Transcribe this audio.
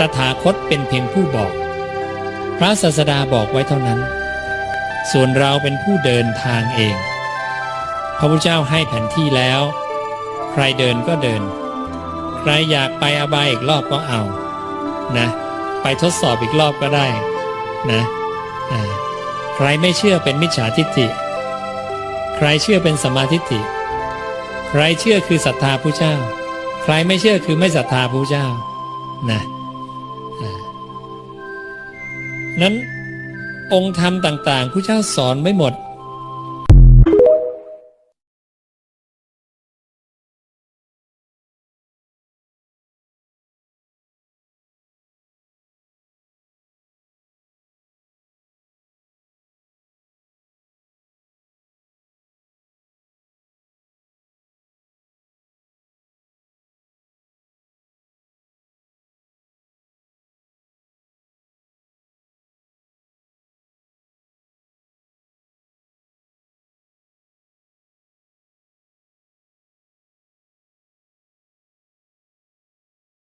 ตถาคตเป็นเพียงผู้บอก พระศาสดาบอกไว้เท่านั้น ส่วนเราเป็นผู้เดินทางเอง พระพุทธเจ้าให้แผนที่แล้ว ใครเดินก็เดิน ใครอยากไปอบายอีกรอบก็เอานะ ไปทดสอบอีกรอบก็ได้นะใครไม่เชื่อเป็นมิจฉาทิฏฐิ ใครเชื่อเป็นสมมาทิฏฐิ ใครเชื่อคือศรัทธาผู้เจ้า ใครไม่เชื่อคือไม่ศรัทธาผู้เจ้านะ นั้นองค์ธรรมต่าง ๆ ผู้เจ้าสอนไม่หมด